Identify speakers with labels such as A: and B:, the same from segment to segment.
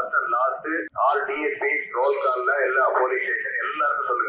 A: First and last all DSP roll கால்ல எல்லா police station எல்லாருக்கும்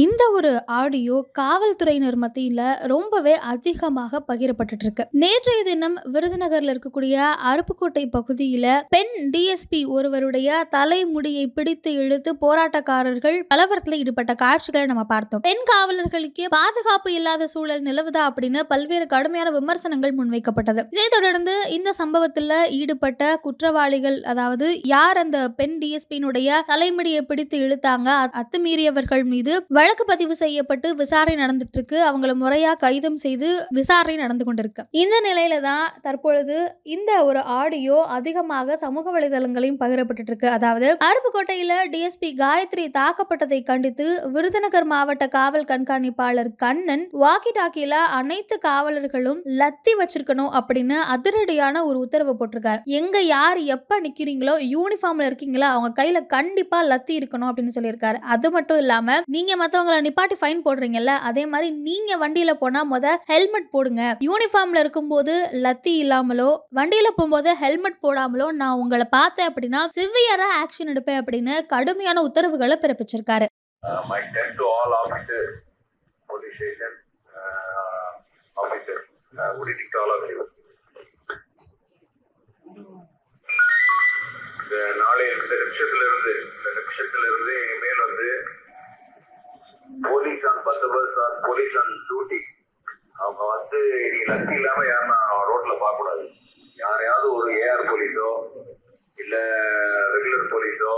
B: இந்த ஒரு ஆடியோ காவல்துறையினர் மத்தியில் ரொம்பவே அதிகமாக பகிரப்பட்டு இருக்கு நேற்றைய தினம் விருதுநகர்ல இருக்கக்கூடிய அருப்புக்கோட்டை பகுதியில் பெண் டிஎஸ்பி ஒருவருடைய தலைமுடியை பிடித்து இழுத்து போராட்டக்காரர்கள் பலவரத்தில் ஈடுபட்ட காட்சிகளை நம்ம பார்த்தோம். பெண் காவலர்களுக்கே பாதுகாப்பு இல்லாத சூழல் நிலவுதா அப்படின்னு பல்வேறு கடுமையான விமர்சனங்கள் முன்வைக்கப்பட்டது. இதை தொடர்ந்து இந்த சம்பவத்தில் ஈடுபட்ட குற்றவாளிகள் அதாவது யார் அந்த பெண் டிஎஸ்பியினுடைய தலைமுடியை பிடித்து இழுத்தாங்க அத்துமீறியவர்கள் மீது வழக்கு பதிவு செய்யப்பட்டு விசாரணை நடந்துட்டு இருக்கு அவங்கள முறையா கைதும் செய்து விசாரணை நடந்து கொண்டிருக்கு. இந்த நிலையில தான் தற்பொழுது இந்த ஒரு ஆடியோ அதிகமாக சமூக வலைதளங்களையும் பகிரப்பட்டு இருக்கு அதாவது அருப்புக்கோட்டையில டிஎஸ்பி காயத்ரி தாக்கப்பட்டதை கண்டித்து விருதுநகர் மாவட்ட காவல் கண்காணிப்பாளர் கண்ணன் வாக்கி டாக்கில அனைத்து காவலர்களும் லத்தி வச்சிருக்கணும் அப்படின்னு அதிரடியான ஒரு உத்தரவு போட்டிருக்காரு. எங்க யார் எப்ப நிக்கிறீங்களோ யூனிஃபார்ம்ல இருக்கீங்களா அவங்க கையில கண்டிப்பா லத்தி இருக்கணும் அப்படின்னு சொல்லியிருக்காரு. அது மட்டும் இல்லாம நீங்க மத்தவங்கள நிப்பாட்டி ஃபைன் போடுறீங்கல்ல அதே மாதிரி நீங்க வண்டியில போனா முத ஹெல்மெட் போடுங்க. யூனிஃபார்ம்ல இருக்கும்போது லத்தி இல்லாமலோ வண்டியில போகும்போது ஹெல்மெட் போடாமலோ நான் உங்களை பார்த்தேன் அப்படின்னா சிவியரா ஆக்ஷன் எடுப்பேன் அப்படின்னு கடுமையான உத்தரவுகளை பிறப்பிச்சிருக்காரு.
A: இந்த நாளை இந்த நிமிஷத்துல இருந்து இந்த நிமிஷத்துல இருந்து இனிமேல் வந்து police on bus on police on duty அவங்க வந்து நீ லத்தி இல்லாம யாரும் ரோட்ல பார்க்க கூடாது யாரையாவது ஒரு ஏஆர் போலீஸோ இல்ல ரெகுலர் போலீஸோ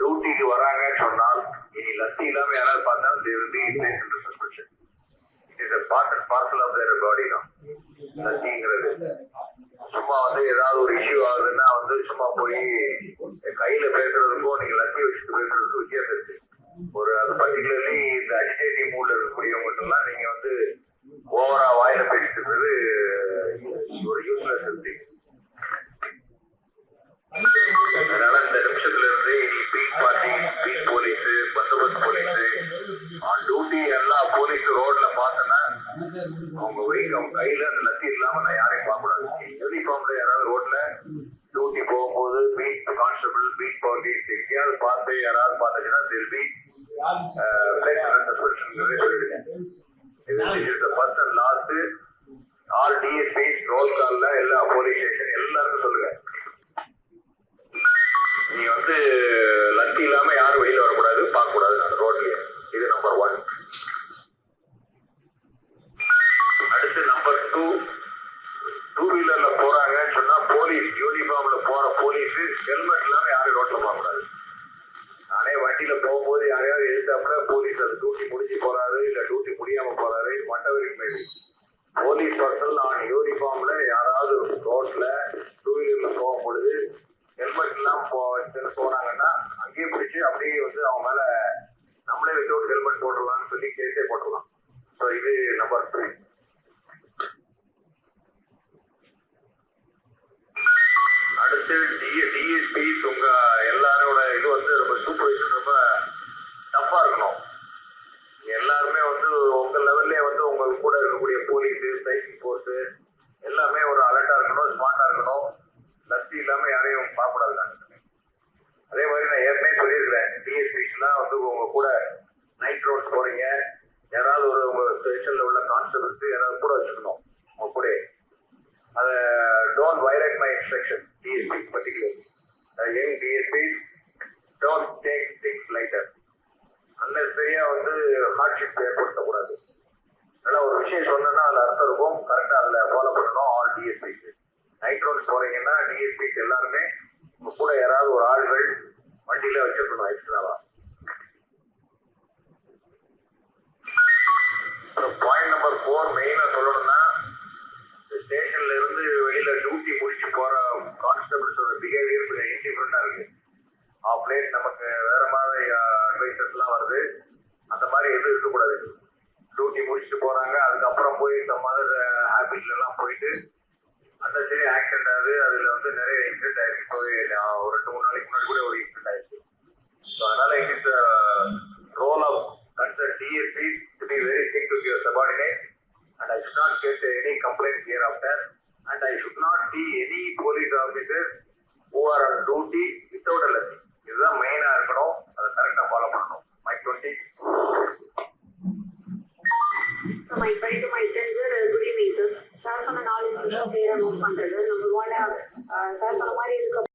A: டியூட்டிக்கு வராங்கன்னு சொன்னால் இனி லத்தி இல்லாம யாராவது பார்த்தாலும் they will be placed under suspension. It is a part and லத்திங்கிறது. சும்மா வந்து ஏதாவது ஒரு இஷ்யூ ஆகுதுன்னா வந்து சும்மா போய் கையில பேசுறதுக்கும் நீங்க லத்தி வச்சுட்டு பேசுறதுக்கும் வித்தியாசம் இருக்கு. ஒரு அது பர்டிகுலர்லி இந்த அஜிடேட்டிவ் மூட்ல இருக்கக்கூடியவங்க எல்லாம் நீங்க வந்து ஓவரா வாயில பேசிட்டு ஒரு யூஸ்லெஸ் இருக்கு அதனால இந்த நிமிஷத்துல இருந்து பீட் பார்ட்டி பீட் போலீஸ் பந்தோபஸ்த் போலீஸ் ஆன் டியூட்டி எல்லா போலீஸ் ரோட்ல பார்த்தேன்னா அவங்க வெயிட் அவங்க கையில அந்த லத்தி இல்லாம நான் யாரையும் பார்க்க கூடாது யூனிஃபார்ம்ல யாராவது ரோட்ல டியூட்டி போகும்போது பீட் கான்ஸ்டபிள் பீட் போலீஸ் எங்கேயாவது பார்த்து யாராவது பார்த்துச்சுன்னா திருப்பி suspension and last all DSP roll கால்ல எல்லா போலீஸ் ஸ்டேஷன் எல்லாருக்கும் சொல்லுங்க. நீ வந்து லத்தி இல்லாம யாரும் வெளியில வரக்கூடாது? பார்க்க கூடாது அந்த ரோட்லயே. இது நம்பர் ஒன் அடுத்து நம்பர் டூ டூ வீலர்ல போறாங்கன்னு சொன்னா போலீஸ் யூனிஃபார்ம்ல போற போலீஸ் ஹெல்மெட் இல்லாம யாரும் ரோட்ல போகக்கூடாது. நானே வண்டியில போகும்போது யாரையாவது எழுத்தாப்புல போலீஸ் அது டியூட்டி முடிஞ்சு போறாரு இல்ல டியூட்டி முடியாம போறாரு மற்றவருக்கு மேபி போலீஸ் பர்சன் நான் யூனிஃபார்ம்ல யாராவது ரோட்ல டூ வீலர்ல போகும் பொழுது ஹெல்மெட் எல்லாம் போனாங்கன்னா அங்கேயே பிடிச்சி அப்படியே வந்து அவங்க மேல நம்மளே வித்தவுட் ஹெல்மெட் போட்டுடலாம்னு சொல்லி கேஸே போட்டுடலாம். ஸோ இது நம்பர் த்ரீ அடுத்து டி டிஎஸ்பி உங்க எல்லாரோட இது வந்து ரொம்ப சூப்பர்வைசர் ரொம்ப டஃப்பா இருக்கணும் நீங்க எல்லாருமே வந்து உங்க லெவல்லே வந்து உங்க கூட இருக்கக்கூடிய போலீஸ் ஸ்ட்ரைக்கிங் ஃபோர்ஸ் எல்லாமே ஒரு அலர்ட்டா இருக்கணும் ஸ்மார்ட்டா இருக்கணும் லத்தி இல்லாம யாரையும் பார்க்கக்கூடாது நான் அதே மாதிரி நான் ஏற்கனவே சொல்லியிருக்கிறேன் டிஎஸ்பிஸ்லாம் வந்து உங்க கூட நைட் ரோட்ஸ் போறீங்க யாராவது ஒரு உங்க ஸ்டேஷன்ல உள்ள கூட வச்சுக்கணும். உங்க கூட. அதை don't violate my instruction DSP particular young DSP don't take things lighter அன்னெசரியா வந்து ஹார்ட்ஷிப் ஏற்படுத்தக்கூடாது. அதனால ஒரு விஷயம் சொன்னா அதுல அர்த்தம் இருக்கும். கரெக்டா அதுல ஃபாலோ பண்ணணும். ஆல் டிஎஸ்பிக்கு நைட் ரோட்ஸ் போறீங்கன்னா டிஎஸ்பிக்கு எல்லாருமே கூட யாராவது ஒரு ஆள்கள் வண்டியில வச்சிருக்கணும். ஆஃப் லேட் நமக்கு வேற மாதிரி uh, அட்வைசர்ஸ் எல்லாம் வருது. அந்த மாதிரி எதுவும் இருக்கக்கூடாது. டியூட்டி முடிச்சுட்டு போறாங்க. அதுக்கப்புறம் போய் இந்த மாதிரி ஹேபிட்ல uh, எல்லாம் போயிட்டு அந்த சரி ஆக்சிடென்ட் ஆகுது. அதுல வந்து நிறைய இன்சிடென்ட் ஆயிருக்கு. இப்போ ஒரு ரெண்டு மூணு நாளைக்கு முன்னாடி கூட ஒரு இன்சிடென்ட் ஆயிருக்கு. ஸோ அதனால it is role of concern DSP to be very thing to your subordinate and I should not get any complaint here after and I not
C: good evening, sir. Sir சொன்ன நாலு விஷயம்